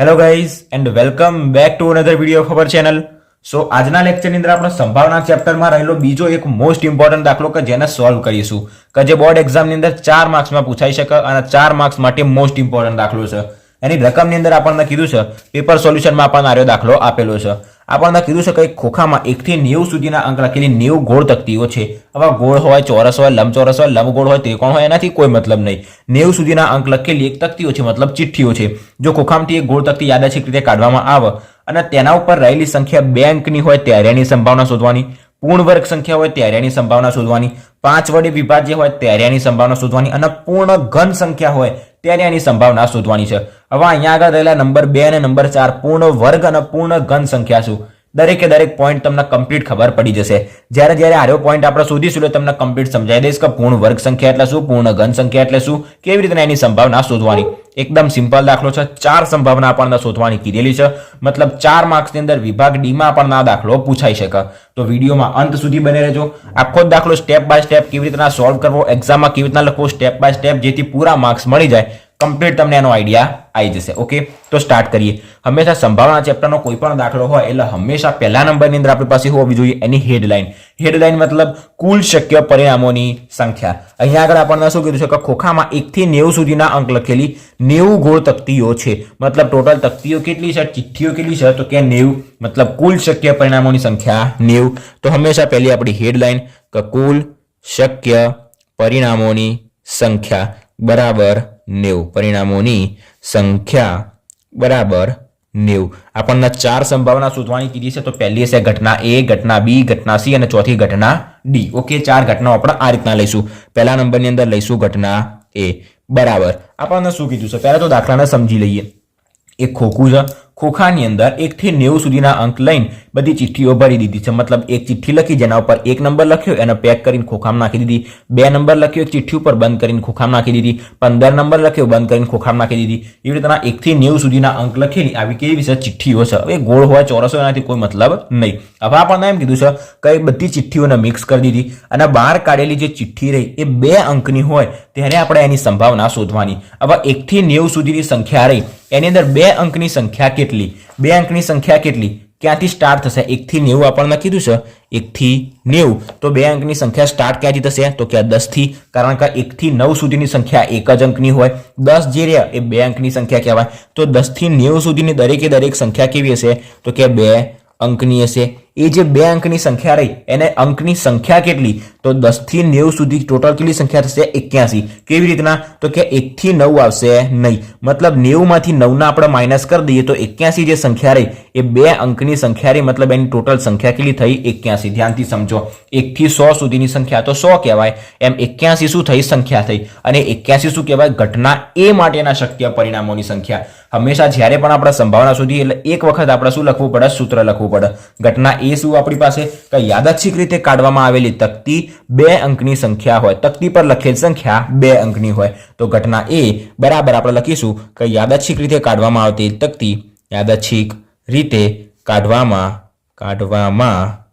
Hello guys and welcome back to another video ખબર channel so આજના લેક્ચરની અંદર આપણે સંભાવના ચેપ્ટરમાં રહેલો બીજો એક મોસ્ટ ઇમ્પોર્ટન્ટ દાખલો કે જેને સોલ્વ કરીશું. કે જે બોર્ડ એક્ઝામની અંદર ચાર માર્ક્સમાં પૂછાઈ શકે અને ચાર માર્ક્સ માટે મોસ્ટ ઇમ્પોર્ટન્ટ દાખલો છે. એની રકમની અંદર આપણને કીધું છે પેપર સોલ્યુશનમાં આપણને આર્યો દાખલો આપેલો છે. આપણને કીધું છે કે ખોખામાં એકથી નેવું સુધીના અંક લખેલી નેવું ગોળ તકતીઓ છે. હવે ગોળ હોય, ચોરસ હોય, લંબચોરસ હોય, લંબગોળ હોય ત્રિકોણ હોય એનાથી કોઈ મતલબ નહીં. નેવું સુધીના અંક લખેલી એક તકતીઓ છે, મતલબ ચિઠ્ઠીઓ છે. જો ખોખામાંથી એક ગોળ તકતી યાદચ્છિક રીતે કાઢવામાં આવે અને તેના ઉપર રહેલી સંખ્યા બે અંકની હોય ત્યારે એની સંભાવના શોધવાની, પૂર્ણ વર્ગ સંખ્યા હોય ત્યારે એની સંભાવના શોધવાની, પાંચ વડે વિભાજ્ય હોય ત્યારે એની સંભાવના શોધવાની અને પૂર્ણ ઘન સંખ્યા હોય ત્યારે એની સંભાવના શોધવાની છે. હવે અહીંયા આગળ રહેલા નંબર બે અને નંબર ચાર પૂર્ણ વર્ગ અને પૂર્ણ ઘન સંખ્યા શું? દરેકે દરેક પોઈન્ટ તમને કમ્પ્લીટ ખબર પડી જશે. જ્યારે જ્યારે આર્યો પોઈન્ટ આપણે શોધીશું એટલે તમને કમ્પ્લીટ સમજાઈ દઈશ કે પૂર્ણ વર્ગ સંખ્યા એટલે શું? પૂર્ણ ઘન સંખ્યા એટલે શું? કેવી રીતે એની સંભાવના શોધવાની? એકદમ સિમ્પલ દાખલો છે. ચાર સંભાવના આપણને શોધવાની કીધેલી છે. મતલબ ચાર માર્ક્સની અંદર વિભાગ ડીમાં આપણને આ દાખલો પૂછાઈ શકે. તો વિડીયોમાં અંત સુધી બને રહેજો. આખો દાખલો સ્ટેપ બાય સ્ટેપ કેવી રીતના સોલ્વ કરવો એક્ઝામમાં કેવી રીતના લખવો સ્ટેપ બાય સ્ટેપ જેથી પૂરા માર્ક્સ મળી જાય. કમ્પ્લીટ તમને એનો આઈડિયા આવી જશે ઓકે તો સ્ટાર્ટ કરીએ. હંમેશા સંભાવના ચેપ્ટરનો કોઈ પણ દાખલો હોય, એટલે હંમેશા પહેલા નંબરની અંદર આપણી પાસે હોવી જોઈએ એની હેડલાઇન હેડલાઇન મતલબ કુલ શક્ય પરિણામોની સંખ્યા. અહીંયા આગળ આપણને શું કીધું છે કે ખોખામાં એકથી નેવું સુધીના અંક લખેલી નેવું ગોળ તકતીઓ છે. મતલબ ટોટલ તકતીઓ કેટલી છે? ચિઠ્ઠીઓ કેટલી છે? તો કે નેવું. મતલબ કુલ શક્ય પરિણામોની સંખ્યા નેવું. તો હંમેશા પહેલી આપણી હેડલાઇન કે કુલ શક્ય પરિણામોની સંખ્યા. બરાબર? નેવું. પરિણામોની સંખ્યા બરાબર નેવું. આપણને ચાર સંભાવના શોધવાની કીધી છે, તો પહેલી હશે ઘટના એ, ઘટના બી, ઘટના સી અને ચોથી ઘટના ડી. ઓકે, ચાર ઘટનાઓ આપણે આ રીતના લઈશું. પહેલા નંબરની અંદર લઈશું ઘટના એ. બરાબર. આપણને શું કીધું છે? પહેલા તો દાખલાને સમજી લઈએ. એક ખોખું છે. ખોખાની અંદર એકથી નેવું સુધીના અંક લઈને બધી ચિઠ્ઠીઓ ભરી દીધી છે. મતલબ એક ચિઠ્ઠી લખી, જેના ઉપર એક નંબર લખ્યો, એને પેક કરીને ખોખામ નાખી દીધી. બે નંબર લખ્યો ચિઠ્ઠી ઉપર બંધ કરીને ખોખામ નાખી દીધી. પંદર નંબર લખ્યો, બંધ કરીને ખોખામ નાખી દીધી. એવી રીતના એકથી નેવું સુધીના અંક લખેલી આવી કેવી વિશે ચિઠ્ઠીઓ છે. હવે ગોળ હોય ચોરસ હોય એનાથી કોઈ મતલબ નહીં. હવે આપણને એમ કીધું છે કે બધી ચિઠ્ઠીઓને મિક્સ કરી દીધી અને બહાર કાઢેલી જે ચિઠ્ઠી રહી, એ બે અંકની હોય ત્યારે આપણે એની સંભાવના શોધવાની. હવે એકથી નેવું સુધીની સંખ્યા રહી. એની અંદર બે અંકની સંખ્યા કેટલી? બે અંકની સંખ્યા કેટલી? ક્યાંથી સ્ટાર્ટ થશે? એકથી નેવું આપણને કીધું છે. એકથી નેવું. તો બે અંકની સંખ્યા સ્ટાર્ટ ક્યાંથી થશે? તો કે દસથી. કારણ કે એકથી નવ સુધીની સંખ્યા એક જ અંકની હોય. દસ જે રહ્યા એ બે અંકની સંખ્યા કહેવાય. તો દસથી નેવું સુધીની દરેકે દરેક સંખ્યા કેવી હશે? તો કે બે અંકની હશે. એ જે બે અંકની સંખ્યા રહી, એને અંકની સંખ્યા કેટલી? તો દસથી નેવું સુધી ટોટલ કેટલી સંખ્યા થશે? એક્યાસી. કેવી રીતના? તો કે એકથી નવ આવશે નહીં. મતલબ નેવુંમાંથી નવના આપણે માઇનસ કરી દઈએ તો એક્યાસી જે સંખ્યા રહી, એ બે અંકની સંખ્યા રહી, મતલબ એની ટોટલ સંખ્યા કેટલી થઈ? એક્યાસી. ધ્યાનથી સમજો. એકથી સો સુધીની સંખ્યા. તો સો કહેવાય. એમ એક્યાસી શું થઈ? સંખ્યા થઈ. અને એક્યાસી શું કહેવાય? ઘટના એ માટેના શક્ય પરિણામોની સંખ્યા. હંમેશા જ્યારે પણ આપણે સંભાવના સુધી એટલે એક વખત આપણે શું લખવું પડે? સૂત્ર લખવું પડે. ઘટના એ શું આપણી પાસે? કે યાદચ્છિક રીતે કાઢવામાં આવેલી તકતી બે અંકની સંખ્યા હોય. તકતી પર લખેલ સંખ્યા બે અંકની હોય. તો ઘટના એ બરાબર આપણે લખીશું કે યાદચ્છિક રીતે કાઢવામાં આવતી તકતી યાદચ્છિક રીતે કાઢવામાં કાઢવામાં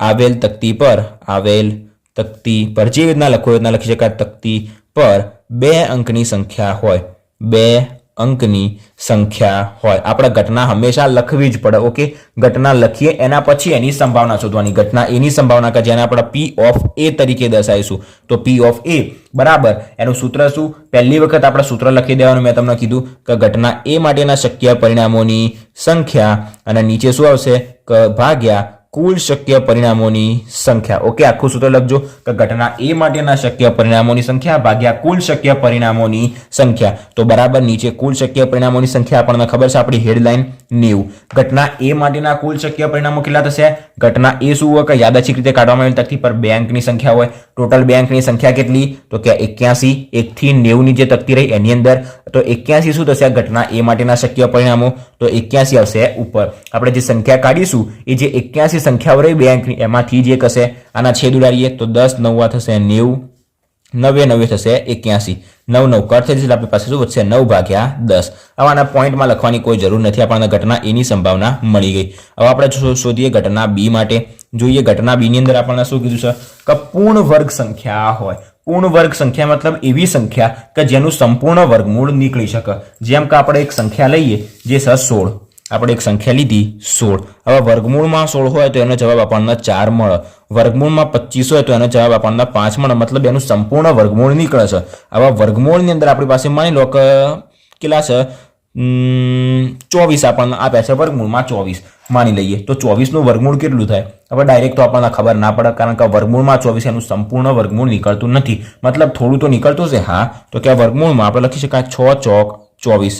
આવેલ તકતી પર, આવેલ તકતી પર. જે રીતના લખો એ રીતના લખી શકાય. તકતી પર બે અંકની સંખ્યા હોય. બે અંકની સંખ્યા હોય. આપણે ઘટના હંમેશા લખવી જ પડે, ઓકે? ઘટના લખીએ, એના પછી એની સંભાવના શોધવાની. ઘટના એની સંભાવના કે જેને આપણે પી ઓફ એ તરીકે દર્શાવીશું. તો પી ઓફ એ બરાબર? એનું સૂત્ર શું? પહેલી વખત આપણે સૂત્ર લખી દેવાનું. મેં તમને કીધું કે ઘટના એ માટેના શક્ય પરિણામોની સંખ્યા અને નીચે શું આવશે? કે ભાગ્યા કુલ શક્ય પરિણામોની સંખ્યા. ઓકે આખું સૂત્ર લખજો. કે ઘટના એ માટેના શક્ય પરિણામોની સંખ્યા ભાગ્યા કુલ શક્ય પરિણામોની સંખ્યા. તો બરાબર નીચે કુલ શક્ય પરિણામોની સંખ્યા આપણને ખબર છે આપણી હેડલાઇન નેવું. ઘટના એ માટેના કુલ શક્ય પરિણામો કેટલા થશે? ઘટના એ શું હોય? કે યાદચ્છિક રીતે કાઢવામાં આવેલ તકતી પર બેંકની સંખ્યા હોય. ટોટલ બેંકની સંખ્યા કેટલી? તો કે એક્યાસી. એકથી નેવુંની જે તકતી રહી એની અંદર. તો એક્યાસી શું થશે આ ઘટના? એ માટેના શક્ય પરિણામો. તો એક્યાસી આવશે ઉપર. આપણે જે સંખ્યા કાઢીશું, એ જે એક્યાસી સંખ્યાઓ રહી બેંકની, એમાંથી જે કશે આના છેદ ઉડાડીએ તો દસ નવવા થશે નેવું. નવે નવે થશે એક્યાસી. નવ નવ કટ થઈ જશે આપણી પાસે શું વધશે? નવ ભાગ્યા દસ. હવે આના પોઈન્ટમાં લખવાની કોઈ જરૂર નથી. આપણને ઘટના એની સંભાવના મળી ગઈ. હવે આપણે શોધીએ ઘટના બી માટે. જોઈએ ઘટના બીની અંદર આપણને શું કીધું છે? કે પૂર્ણ વર્ગ સંખ્યા હોય. પૂર્ણ વર્ગ સંખ્યા મતલબ એવી સંખ્યા કે જેનું સંપૂર્ણ વર્ગમૂળ નીકળી શકે. જેમ કે આપણે એક સંખ્યા લઈએ, જે છે સોળ. આપણે એક સંખ્યા લીધી સોળ. હવે વર્ગમૂળમાં સોળ હોય તો એનો જવાબ આપણને ચાર મળે. વર્ગમૂળમાં પચીસ હોય તો એનો જવાબ આપણને પાંચ મળે. મતલબ એનું સંપૂર્ણ વર્ગમૂળ નીકળે છે. આવા વર્ગમૂળની અંદર આપણી પાસે માની લો કે કેટલા છે? ચોવીસ આપણને આપ્યા છે વર્ગમૂળમાં ચોવીસ. માની લઈએ તો ચોવીસનું વર્ગમૂળ કેટલું થાય? હવે ડાયરેક્ટ તો આપણને ખબર ના પડે કારણ કે વર્ગમૂળમાં ચોવીસ એનું સંપૂર્ણ વર્ગમૂળ નીકળતું નથી. મતલબ થોડું તો નીકળતું છે. હા, તો કે વર્ગમૂળમાં આપણે લખી શકાય છ ચોક ચોવીસ.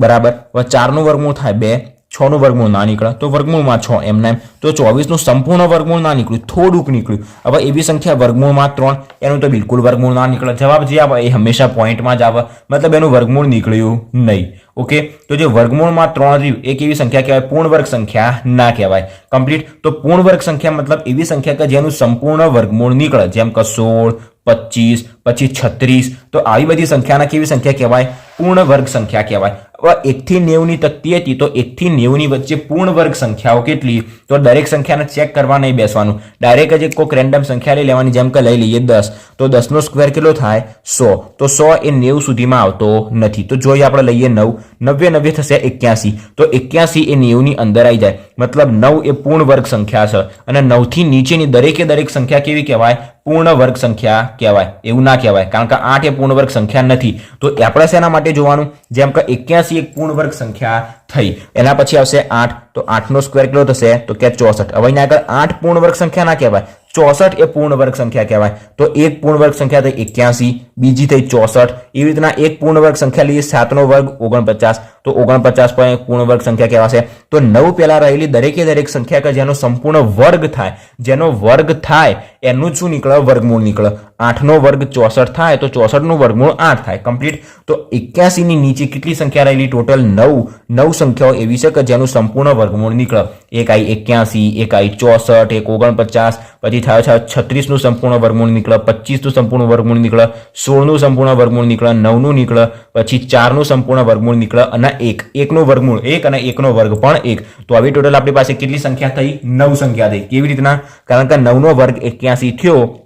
બરાબર? હવે ચારનું વર્ગમૂળ થાય બે, છનું વર્ગમૂળ ના નીકળે. તો વર્ગમૂળમાં છ એમને એમ. તો ચોવીસનું સંપૂર્ણ વર્ગમૂળ ના નીકળ્યું. થોડુંક નીકળ્યું. હવે એવી સંખ્યા વર્ગમૂળમાં ત્રણ, એનું તો બિલકુલ વર્ગમૂળ ના નીકળે. જવાબ જે આવે એ હંમેશા પોઈન્ટમાં જ આવે. મતલબ એનું વર્ગમૂળ નીકળ્યું નહીં. ઓકે? તો જે વર્ગમૂળમાં ત્રણ રહ્યું એક એવી સંખ્યા કહેવાય? પૂર્ણ વર્ગ સંખ્યા ના કહેવાય. કમ્પ્લીટ? તો પૂર્ણ વર્ગ સંખ્યા મતલબ એવી સંખ્યા કે જેનું સંપૂર્ણ વર્ગમૂળ નીકળે. જેમ કે સોળ, પચીસ પછી છત્રીસ. તો આવી બધી સંખ્યાના કેવી સંખ્યા કહેવાય? પૂર્ણ વર્ગ સંખ્યા કહેવાય. હવે એકથી નેવુંની તકતી હતી, તો એકથી નેવુંની વચ્ચે પૂર્ણ વર્ગ સંખ્યાઓ કેટલી? તો દરેક સંખ્યાને ચેક કરવા નહીં બેસવાનું. ડાયરેક્ટ જ એક કોઈક રેન્ડમ સંખ્યા લઈ લેવાની, જેમ કે લઈ લઈએ દસ. તો દસનો સ્ક્વેર કેટલો થાય? સો. તો સો એ નેવું સુધીમાં આવતો નથી. તો જોઈએ આપણે લઈએ નવ. નવ્ય નવ્ય થશે એક્યાસી. તો એક્યાસી એ નેવુંની અંદર આવી જાય. મતલબ નવ એ પૂર્ણ વર્ગ સંખ્યા છે. અને નવથી નીચેની દરેકે દરેક સંખ્યા કેવી કહેવાય? પૂર્ણ વર્ગ સંખ્યા કહેવાય. એવું ના કહેવાય. કારણ કે આઠ એ પૂર્ણ વર્ગ સંખ્યા નથી. તો આપણે શેના માટે જોવાનું? જેમ કે એક્યાસી એક પૂર્ણ વર્ગ સંખ્યા થઈ. એના પછી આવશે આઠ. તો આઠનો સ્ક્વેર કેટલો થશે? તો કે ચોસઠ. હવે અહીંયા આગળ આઠ પૂર્ણ વર્ગ સંખ્યા ના કહેવાય. ચોસઠ એ પૂર્ણ વર્ગ સંખ્યા કહેવાય. તો એક પૂર્ણ વર્ગ સંખ્યા થઈ એક્યાસી. બીજી થઈ ચોસઠ. એવી રીતના એક પૂર્ણ વર્ગ સંખ્યા લઈએ. સાતનો વર્ગ ઓગણપચાસ. તો ઓગણપચાસ પણ પૂર્ણ વર્ગ સંખ્યા કહેવાશે. તો નવ પહેલા રહેલી દરેકે દરેક સંખ્યા કે જેનો સંપૂર્ણ વર્ગ થાય, જેનો વર્ગ થાય, એનું શું નીકળે? વર્ગમૂળ નીકળે. આઠનો વર્ગ ચોસઠ થાય, તો ચોસઠનું વર્ગમૂળ આઠ થાય. કમ્પ્લીટ તો એક્યાસીની નીચે કેટલી સંખ્યા રહેલી? ટોટલ નવ. નવ સંખ્યાઓ એવી છે કે જેનું સંપૂર્ણ વર્ગમૂળ નીકળે. એક આઈ એક્યાસી, એક આઈ ચોસઠ, એક ઓગણપચાસ, પછી થાય છે છત્રીસનું સંપૂર્ણ વર્ગમૂળ નીકળે, પચીસનું સંપૂર્ણ વર્ગમૂળ નીકળે, સોળનું સંપૂર્ણ વર્ગમૂળ નીકળે, નવનું નીકળે, પછી ચારનું સંપૂર્ણ વર્ગમૂળ નીકળે અને એક. એકનો વર્ગમૂળ. એક અને એકનો વર્ગ પણ એક. તો આવી ટોટલ આપણી પાસે કેટલી સંખ્યા થઈ? નવ સંખ્યા થઈ. કેવી રીતના? કારણ કે નવનો વર્ગ એક્યાસી થયો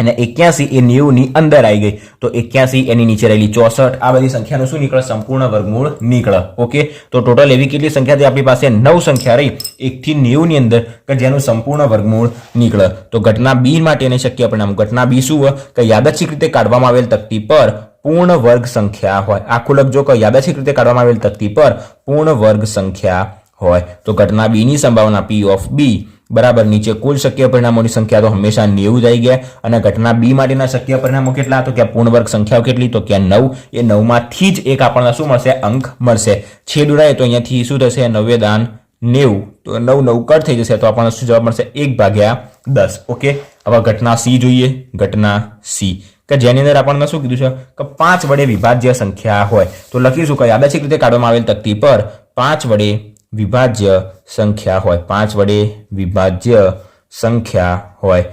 અને એક્યાસી એ નેવુંની અંદર આવી ગઈ. તો એક્યાસી એની નીચે રહેલી ચોસઠ, આ બધી સંખ્યાનું શું નીકળે? સંપૂર્ણ વર્ગમૂળ નીકળે. ઓકે? તો ટોટલ એવી કેટલી સંખ્યા આપણી પાસે નવ સંખ્યા રહી. એકથી નેવુંની અંદર કે જેનું સંપૂર્ણ વર્ગમૂળ નીકળે. તો ઘટના બી માટેને શક્ય પરિણામ. ઘટના બી શું હોય? કે યાદચ્છિક રીતે કાઢવામાં આવેલ તકતી પર પૂર્ણ વર્ગ સંખ્યા હોય. આખું લખજો કે યાદચ્છિક રીતે કાઢવામાં આવેલ તકતી પર પૂર્ણ વર્ગ સંખ્યા હોય. તો ઘટના બીની સંભાવના પી ઓફ બી બરાબર, નીચે કુલ શક્ય પરિણામોની સંખ્યા તો હંમેશા નેવું જ આવી ગયા. અને ઘટના બી માટેના શક્ય પરિણામો કેટલા? તો કે પૂર્ણ વર્ગ સંખ્યાઓ કેટલી? તો કે નવ. એ નવમાંથી જ એક આપણને શું મળશે? અંક મળશે. છેદ ઉડાય તો અહીંયાથી શું થશે? નવે દાન નેવું. તો નવ નવ કટ થઈ જશે, તો આપણને શું જવાબ મળશે? એક ભાગ્યા દસ. ઓકે? હવે ઘટના સી જોઈએ. ઘટના સી. કે જેની અંદર આપણને શું કીધું છે? કે પાંચ વડે વિભાજ્ય સંખ્યા હોય. તો લખીશું કે યાદચ્છિક રીતે કાઢવામાં આવેલ તકતી પર પાંચ વડે વિભાજ્ય સંખ્યા હોય. પાંચ વડે વિભાજ્ય સંખ્યા હોય.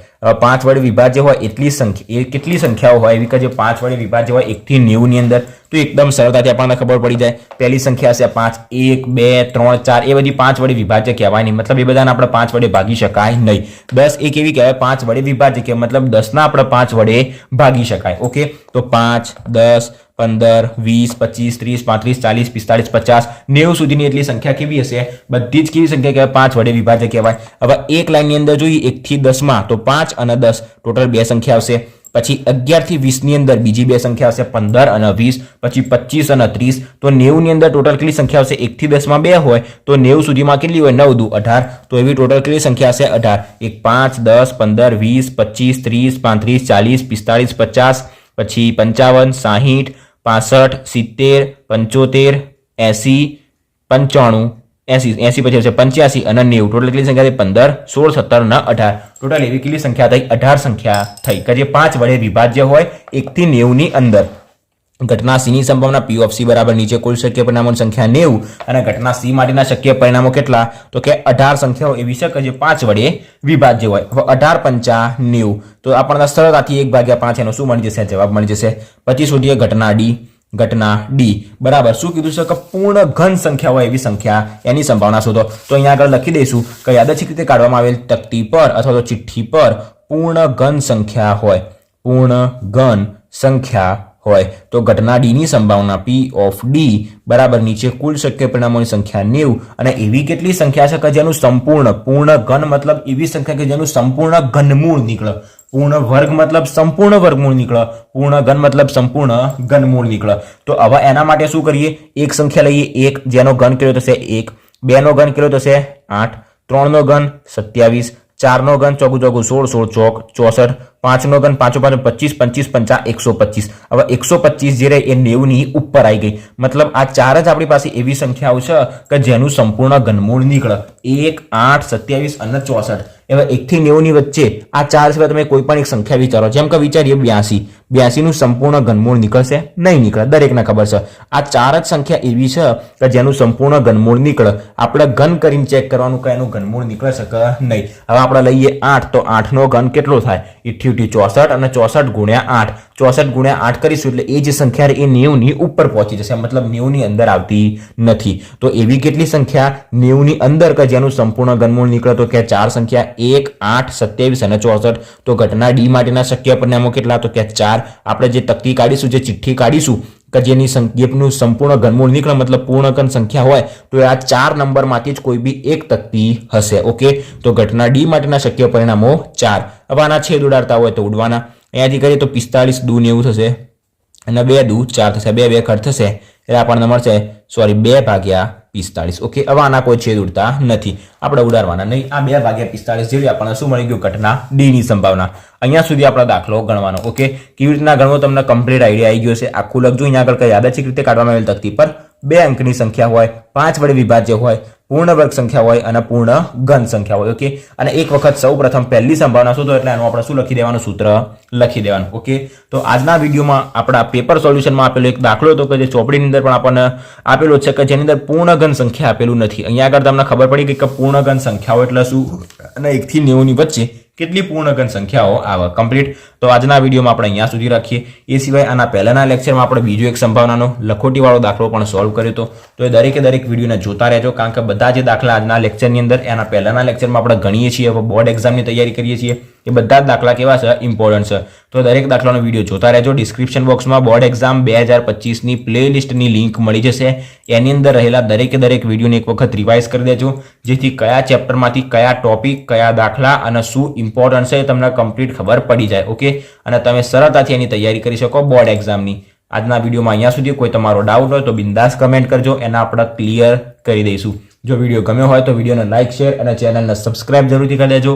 પાંચ વડે વિભાજ્ય હોય એટલી સંખ્યા કેટલી સંખ્યાઓ હોય? એવી કે પાંચ વડે વિભાજ્ય હોય એકથી નેવુંની અંદર, તો એકદમ સરળતાથી આપણને ખબર પડી જાય. પહેલી સંખ્યા હશે પાંચ, એક, બે, ત્રણ, ચાર, એ બધી પાંચ વડે વિભાજ્ય કહેવાય નહીં. મતલબ એ બધાને આપણે પાંચ વડે ભાગી શકાય નહીં. દસ એક એવી કહેવાય, પાંચ વડે વિભાજ્ય કે મતલબ દસના આપણે પાંચ વડે ભાગી શકાય. ઓકે? તો પાંચ, દસ, પંદર, વીસ, પચીસ, ત્રીસ, પાંત્રીસ, ચાલીસ, પિસ્તાળીસ, પચાસ, નેવું સુધીની એટલી સંખ્યા કેવી હશે? બધી જ કેવી સંખ્યા કહેવાય, પાંચ વડે વિભાજ્ય કહેવાય. હવે એક લાઈનની અંદર જોઈએ, એકથી દસમાં તો પાંચ અને દસ. ટોટલ બે સંખ્યા આવશે. પછી અગિયારથી વીસની અંદર બીજી બે સંખ્યા આવશે પંદર અને વીસ. પછી પચીસ અને ત્રીસ. તો નેવુંની અંદર ટોટલ કેટલી સંખ્યા આવશે? એકથી દસમાં બે હોય, તો નેવું સુધીમાં કેટલી હોય? નવ દુ, અઢાર. તો એવી ટોટલ કેટલી સંખ્યા હશે અઢાર. એક, પાંચ, દસ, પંદર, વીસ, પચીસ, ત્રીસ, પાંત્રીસ, ચાલીસ, પિસ્તાળીસ, પચાસ. પછી પંચાવન, સાહીઠ, પાસઠ, સિત્તેર, પંચોતેર, એંસી, પંચાણું. એસી એસી પછી આવશે પંચ્યાસી અને નેવું. ટોટલ કેટલી સંખ્યા થઈ? પંદર, સોળ, સત્તર અને અઢાર. ટોટલ એવી કેટલી સંખ્યા થઈ? અઢાર સંખ્યા થઈ. કે જે પાંચ વડે વિભાજ્ય હોય, એકથી નેવુંની અંદર. ઘટના સીની સંભાવના પી ઓફ સી બરાબર નીચે કુલ શક્ય પરિણામોની સંખ્યા નેવું અને ઘટના સી માટેના શક્ય પરિણામો કેટલા? તો કે અઢાર સંખ્યાઓ એવી છે કે જે પાંચ વડે વિભાજ્ય હોય. અઢાર, પંચા, નેવું. તો આપણને સરળતાથી એક ભાગ્યા પાંચ એનો શું મળી જશે? જવાબ મળી જશે. પછી શોધીએ ઘટના ડી ઘટના ડી બરાબર. શું કીધું છે કે પૂર્ણ ઘન સંખ્યા હોય એવી સંખ્યા? એની સંભાવના શોધો. તો અહીંયા આગળ લખી દઈશું કે યાદચ્છિક રીતે કાઢવામાં આવેલ તકતી પર અથવા તો ચિઠ્ઠી પર પૂર્ણ ઘન સંખ્યા હોય. પૂર્ણ ઘન સંખ્યા હોય. તો ઘટના ડીની સંભાવના પી ઓફ ડી બરાબર. નીચે કુલ શક્ય પરિણામોની સંખ્યા નેવું. અને એવી કેટલી સંખ્યા છે કે જેનું સંપૂર્ણ? પૂર્ણ ઘન મતલબ એવી સંખ્યા કે જેનું સંપૂર્ણ ઘનમૂળ નીકળે. પૂર્ણ વર્ગ મતલબ સંપૂર્ણ વર્ગમૂળ નીકળે. પૂર્ણ ઘન મતલબ સંપૂર્ણ ઘનમૂળ નીકળે. તો હવે એના માટે શું કરીએ? એક સંખ્યા લઈએ, એક. જેનો ઘન કર્યો થશે? એક. બેનો ઘન કર્યો થશે? આઠ. ત્રણનો ઘન સત્યાવીસ. ચારનો ઘન ચોગું ચોગું સોળ સોળ ચોક ચોસઠ. પાંચનો ઘન પાંચો પાંચ પચીસ પચીસ પંચા એકસો પચીસ. હવે એકસો પચીસ જે રહે એ નેવની ઉપર આવી ગઈ. મતલબ આ ચાર જ આપણી પાસે એવી સંખ્યાઓ છે કે જેનું સંપૂર્ણ ઘનમૂળ નીકળે. એક, આઠ, સત્યાવીસ અને ચોસઠ. એવા એકથી નેવુંની વચ્ચે આ ચાર સિવાય તમે કોઈ પણ એક સંખ્યા વિચારો. જેમ કે વિચારીએ બ્યાસી. બ્યાસીનું સંપૂર્ણ ઘનમૂળ નીકળશે? નહીં નીકળે. દરેકને ખબર છે. આ ચાર જ સંખ્યા એવી છે કે જેનું સંપૂર્ણ ઘનમૂળ નીકળે. આપણે ઘન કરીને ચેક કરવાનું કે એનું ઘનમૂળ નીકળે શકે નહીં. હવે આપણે લઈએ આઠ, તો આઠનો ઘન કેટલો થાય? ઇઠ્યુટી ચોસઠ અને ચોસઠ ગુણ્યા આઠ. ચોસઠ ગુણ્યા આઠ કરીશું એટલે એ જે સંખ્યા એ નેવુંની ઉપર પહોંચી જશે. મતલબ નેવુંની અંદર આવતી નથી. તો એવી કેટલી સંખ્યા નેવુંની અંદર કે જેનું સંપૂર્ણ ઘનમૂળ નીકળે? તો કે ચાર સંખ્યા એક, આઠ, સત્યાવીસ અને ચોસઠ. તો ઘટના ડી માટેના શક્ય પરિણામો કેટલા? તો કે ચાર. આપણે જે તકતી કાઢીશું, જે ચિઠ્ઠી કાઢીશું કે જેની સંકેપનું સંપૂર્ણ ઘનમૂળ નીકળે, મતલબ પૂર્ણકન સંખ્યા હોય, તો આ ચાર નંબરમાંથી જ કોઈ બી એક તકતી હશે, ઓકે? તો ઘટના ડી માટેના શક્ય પરિણામો ચાર. હવે આના છેદ ઉડાડતા હોય તો ઉડવાના. અહીંયાથી કરીએ તો પિસ્તાળીસ દુ નેવું થશે, અને બે દુ ચાર થશે, બે બે ખર્ચ થશે, એટલે આપણને મળશે, સોરી, બે ભાગ્યા પિસ્તાળીસ. ઓકે હવે આના કોઈ છેદ ઉડતા નથી. આપણે ઉડાડવાના નહીં. આ બે ભાગ્યા પિસ્તાળીસ જેવી આપણને શું મળી ગયું? ઘટના ડીની સંભાવના. અહીંયા સુધી આપણો દાખલો ગણવાનો. ઓકે કેવી રીતના ગણવો? તમને કમ્પ્લીટ આઈડિયા આવી ગયો છે આખું લખજો. અહીંયા આગળ કઈ યાદચ્છિક રીતે કાઢવામાં આવેલ તકતી પર? બે અંકની સંખ્યા હોય, પાંચ વડે વિભાજ્ય હોય, પૂર્ણ વર્ગ સંખ્યા હોય અને પૂર્ણ ઘન સંખ્યા હોય ઓકે અને એક વખત સૌ પ્રથમ પહેલી સંભાવના શોધો, એટલે એનું આપણે શું લખી દેવાનું? સૂત્ર લખી દેવાનું ઓકે તો આજના વિડીયોમાં આપણા પેપર સોલ્યુશનમાં આપેલો એક દાખલો હતો કે જે ચોપડીની અંદર પણ આપણને આપેલો છે કે જેની અંદર પૂર્ણ ઘન સંખ્યા આપેલું નથી. અહીંયા આગળ તમને ખબર પડી કે પૂર્ણ ઘન સંખ્યાઓ એટલે શું? અને એકથી નેવુંની વચ્ચે કેટલી પૂર્ણઘન સંખ્યાઓ આવે કમ્પ્લીટ તો આજના વિડીયોમાં આપણે અહીંયા સુધી રાખીએ. એ સિવાય આના પહેલાના લેક્ચરમાં આપણે બીજો એક સંભાવનાનો લખોટીવાળો દાખલો પણ સોલ્વ કર્યો હતો. તો એ દરેકે દરેક વિડીયોને જોતા રહેજો, કારણ કે બધા જે દાખલા આજના લેક્ચરની અંદર, એના પહેલાના લેક્ચરમાં આપણે ગણીએ છીએ બોર્ડ એક્ઝામની તૈયારી કરીએ છીએ. એ બધા જ દાખલા કેવા છે? ઇમ્પોર્ટન્ટ છે. તો દરેક દાખલાનો વીડિયો જોતા રહેજો. ડિસ્ક્રિપ્શન બોક્સમાં બોર્ડ એક્ઝામ બે હજાર પચીસની પ્લેલિસ્ટની લિંક મળી જશે. એની અંદર રહેલા દરેકે દરેક વિડીયોને એક વખત રિવાઇઝ કરી દેજો. જેથી કયા ચેપ્ટરમાંથી કયા ટોપિક કયા દાખલા અને શું ઇમ્પોર્ટન્ટ છે એ તમને કમ્પ્લીટ ખબર પડી જાય. ઓકે અને તમે સરળતાથી એની તૈયારી કરી શકો બોર્ડ એક્ઝામની આજના વિડીયોમાં અહીંયા સુધી. કોઈ તમારો ડાઉટ હોય તો બિંદાસ કમેન્ટ કરજો. એના આપણે ક્લિયર કરી દઈશું. જો વીડિયો ગમ્યો હોય તો વિડીયોને લાઇક શેર અને ચેનલને સબસ્ક્રાઇબ જરૂરથી કરી દેજો.